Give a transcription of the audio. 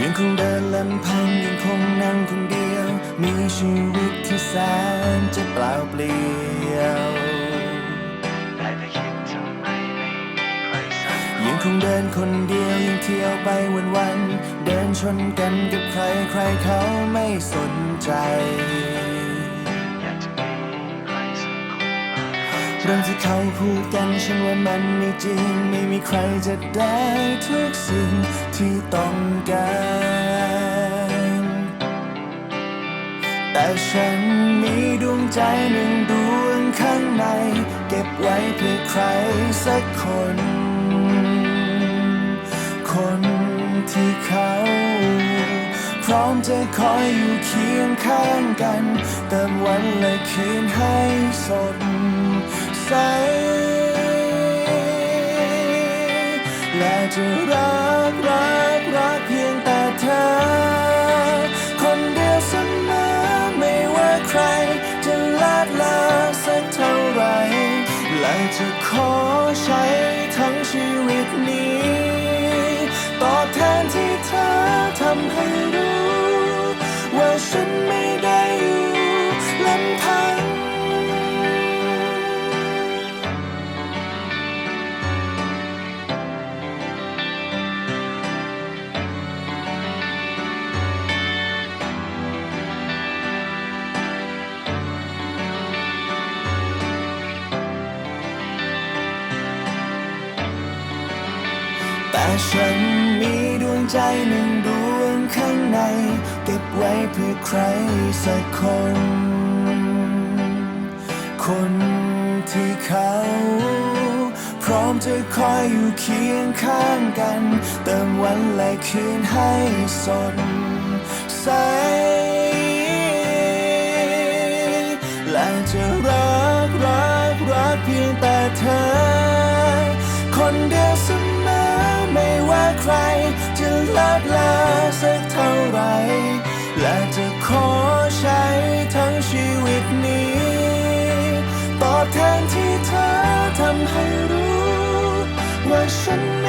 ยังคงเดินลำพังยังคงนั่งคนเดียว มีชีวิตที่แสนจะเปล่าเปลี่ยวยังคงเดินคนเดียวยังเที่ยวไปวันๆเดินชนกันกับใครใครเขาไม่สนใจเรื่องที่เขาพูดกันฉันว่ามันไม่จริง ไม่มีใครจะได้ทุกสิ่ง ที่ต้องการ แต่ฉันมีดวงใจหนึ่งดวงข้างใน เก็บไว้เพื่อใครสักคน คนที่เขา พร้อมจะคอยอยู่เคียงข้างกัน เติมวันและคืนให้สดใสและจะรักรักรักำให้รู้ ว่าฉันไม่ได้ แต่ฉันมีดวงใจหนึ่งดวงข้างใน เก็บไว้เพื่อใครสักคน คนที่เขา พร้อมจะคอยอยู่เคียงข้างกัน เติมวันและคืนให้สดใสและจะรักรักรักเพียงแต่เธอ คนเดียวเสมอ ใคร จะลาดลาสักเท่าไร และจะขอใช้ทั้งชีวิตนี้ ตอบแทนที่เธอทำให้รู้ ว่าฉัน